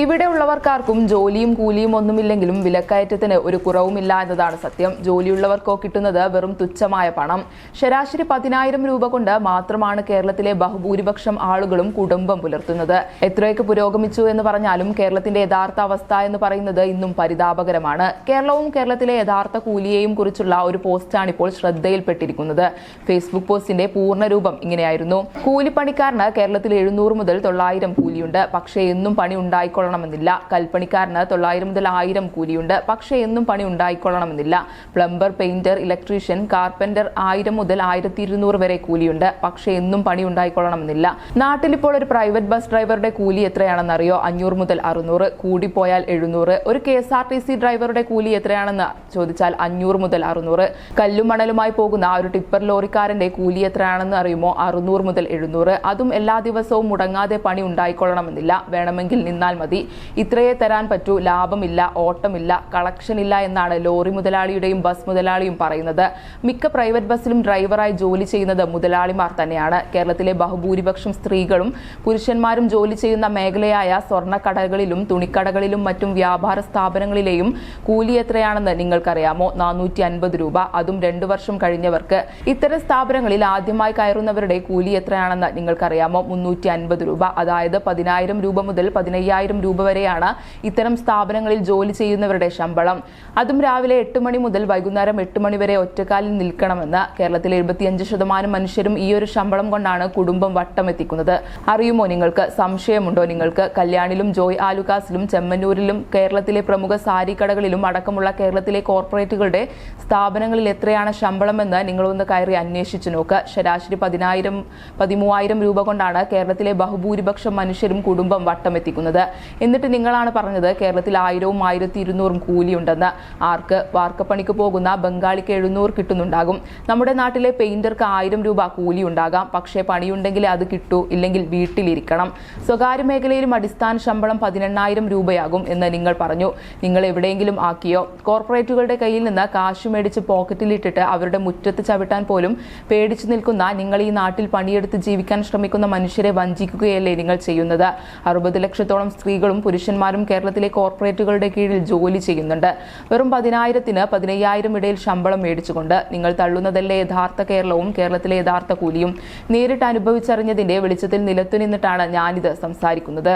ഇവിടെ ഉള്ളവർക്കാർക്കും ജോലിയും കൂലിയും ഒന്നുമില്ലെങ്കിലും വിലക്കയറ്റത്തിന് ഒരു കുറവുമില്ല എന്നതാണ് സത്യം. ജോലിയുള്ളവർക്കോ കിട്ടുന്നത് വെറും തുച്ഛമായ പണം. ശരാശരി പതിനായിരം രൂപ കൊണ്ട് മാത്രമാണ് കേരളത്തിലെ ബഹുഭൂരിപക്ഷം ആളുകളും കുടുംബം പുലർത്തുന്നത്. എത്രയൊക്കെ പുരോഗമിച്ചു എന്ന് പറഞ്ഞാലും കേരളത്തിന്റെ യഥാർത്ഥ അവസ്ഥ എന്ന് പറയുന്നത് ഇന്നും പരിതാപകരമാണ്. കേരളവും കേരളത്തിലെ യഥാർത്ഥ കൂലിയെയും കുറിച്ചുള്ള ഒരു പോസ്റ്റാണ് ഇപ്പോൾ ശ്രദ്ധയിൽപ്പെട്ടിരിക്കുന്നത്. ഫേസ്ബുക്ക് പോസ്റ്റിന്റെ പൂർണരൂപം ഇങ്ങനെയായിരുന്നു. കൂലിപ്പണിക്കാരന് കേരളത്തിൽ എഴുന്നൂറ് മുതൽ തൊള്ളായിരം കൂലിയുണ്ട്. പക്ഷേ എന്നും പണി ഉണ്ടായിക്കൊള്ളണമെന്നില്ല കൽപ്പണിക്കാരന് തൊള്ളായിരം മുതൽ ആയിരം കൂലിയുണ്ട്. പക്ഷേ എന്നും പണി ഉണ്ടായിക്കൊള്ളണമെന്നില്ല. പ്ലംബർ പെയിന്റർ ഇലക്ട്രീഷ്യൻ കാർപ്പന്റർ ആയിരം മുതൽ ആയിരത്തി ഇരുന്നൂറ് വരെ കൂലിയുണ്ട്. പക്ഷേ എന്നും പണി ഉണ്ടായിക്കൊള്ളണമെന്നില്ല. നാട്ടിൽ ഇപ്പോൾ ഒരു പ്രൈവറ്റ് ബസ് ഡ്രൈവറുടെ കൂലി എത്രയാണെന്നറിയോ? അഞ്ഞൂറ് മുതൽ അറുന്നൂറ് കൂടിപ്പോയാൽ എഴുന്നൂറ്. ഒരു K S R T C ഡ്രൈവറുടെ കൂലി എത്രയാണെന്ന് ചോദിച്ചാൽ അഞ്ഞൂറ് മുതൽ അറുന്നൂറ്. കല്ലും മണലുമായി പോകുന്ന ആ ഒരു ടിപ്പർ ലോറിക്കാരന്റെ കൂലി എത്രയാണെന്ന് അറിയുമോ? അറുന്നൂറ് മുതൽ എഴുന്നൂറ്. അതും എല്ലാ ദിവസവും മുടങ്ങാതെ പണി ഉണ്ടായിക്കൊള്ളണമെന്നില്ല. വേണമെങ്കിൽ നിന്നാൽ മതി. ഇത്രയേ തരാൻ പറ്റൂ. ലാഭമില്ല ഓട്ടമില്ല കളക്ഷൻ ഇല്ല എന്നാണ് ലോറി മുതലാളിയുടെയും ബസ് മുതലാളിയും പറയുന്നത്. മിക്ക പ്രൈവറ്റ് ബസ്സിലും ഡ്രൈവറായി ജോലി ചെയ്യുന്നത് മുതലാളിമാർ തന്നെയാണ്. കേരളത്തിലെ ബഹുഭൂരിപക്ഷം സ്ത്രീകളും പുരുഷന്മാരും ജോലി ചെയ്യുന്ന മേഖലയായ സ്വർണക്കടകളിലും തുണിക്കടകളിലും മറ്റും വ്യാപാര സ്ഥാപനങ്ങളിലെയും കൂലി എത്രയാണെന്ന് നിങ്ങൾക്കറിയാമോ? നാനൂറ്റി അൻപത് രൂപ. അതും രണ്ടു വർഷം കഴിഞ്ഞവർക്ക്. ഇത്തരം സ്ഥാപനങ്ങളിൽ ആദ്യമായി കയറുന്നവരുടെ കൂലി എത്രയാണെന്ന് നിങ്ങൾക്കറിയാമോ? മുന്നൂറ്റി അൻപത് രൂപ. അതായത് പതിനായിരം രൂപ മുതൽ പതിനയ്യായിരം രൂപ വരെയാണ് ഇത്തരം സ്ഥാപനങ്ങളിൽ ജോലി ചെയ്യുന്നവരുടെ ശമ്പളം. അതും രാവിലെ എട്ട് മണി മുതൽ വൈകുന്നേരം എട്ട് മണി വരെ ഒറ്റക്കാലിൽ നിൽക്കണമെന്ന് കേരളത്തിലെ എഴുപത്തിയഞ്ച് ശതമാനം മനുഷ്യരും ഈ ഒരു ശമ്പളം കൊണ്ടാണ് കുടുംബം വട്ടമെത്തിക്കുന്നത്. അറിയുമോ നിങ്ങൾക്ക്? സംശയമുണ്ടോ നിങ്ങൾക്ക്? കല്യാണിലും ജോയ് ആലുകാസിലും ചെമ്മന്നൂരിലും കേരളത്തിലെ പ്രമുഖ സാരി കടകളിലും അടക്കമുള്ള കേരളത്തിലെ കോർപ്പറേറ്റുകളുടെ സ്ഥാപനങ്ങളിൽ എത്രയാണ് ശമ്പളമെന്ന് നിങ്ങളൊന്ന് കയറി അന്വേഷിച്ചു നോക്ക്. ശരാശരി പതിനായിരം പതിമൂവായിരം രൂപ കൊണ്ടാണ് കേരളത്തിലെ ബഹുഭൂരിപക്ഷം മനുഷ്യരും കുടുംബം വട്ടമെത്തിക്കുന്നത്. എന്നിട്ട് നിങ്ങളാണ് പറഞ്ഞത് കേരളത്തിൽ ആയിരവും ആയിരത്തി ഇരുന്നൂറും കൂലിയുണ്ടെന്ന്. ആർക്ക്? വാർക്കപ്പണിക്ക് പോകുന്ന ബംഗാളിക്ക് എഴുന്നൂറ് കിട്ടുന്നുണ്ടാകും. നമ്മുടെ നാട്ടിലെ പെയിന്റർക്ക് ആയിരം രൂപ കൂലി ഉണ്ടാകാം പക്ഷേ പണിയുണ്ടെങ്കിൽ അത് കിട്ടൂ ഇല്ലെങ്കിൽ വീട്ടിലിരിക്കണം. സ്വകാര്യ മേഖലയിലും അടിസ്ഥാന ശമ്പളം പതിനെണ്ണായിരം രൂപയാകും എന്ന് നിങ്ങൾ പറഞ്ഞു. നിങ്ങൾ എവിടെയെങ്കിലും ആക്കിയോ? കോർപ്പറേറ്റുകളുടെ കയ്യിൽ നിന്ന് കാശ് മേടിച്ച് പോക്കറ്റിലിട്ടിട്ട് അവരുടെ മുറ്റത്ത് ചവിട്ടാൻ പോലും പേടിച്ചു നിൽക്കുന്ന നിങ്ങൾ ഈ നാട്ടിൽ പണിയെടുത്ത് ജീവിക്കാൻ ശ്രമിക്കുന്ന മനുഷ്യരെ വഞ്ചിക്കുകയല്ലേ നിങ്ങൾ ചെയ്യുന്നത്? അറുപത് ലക്ഷത്തോളം സ്ത്രീകളും പുരുഷന്മാരും കേരളത്തിലെ കോർപ്പറേറ്റുകളുടെ കീഴിൽ ജോലി ചെയ്യുന്നുണ്ട്. വെറും പതിനായിരത്തിന് പതിനയ്യായിരം ഇടയിൽ ശമ്പളം മേടിച്ചുകൊണ്ട് നിങ്ങൾ തള്ളുന്നതല്ലേ യഥാർത്ഥ കേരളവും കേരളത്തിലെ യഥാർത്ഥ കൂലിയും? നേരിട്ട് അനുഭവിച്ചറിഞ്ഞതിന്റെ വെളിച്ചത്തിൽ നിലത്തുനിന്നിട്ടാണ് ഞാനിത് സംസാരിക്കുന്നത്.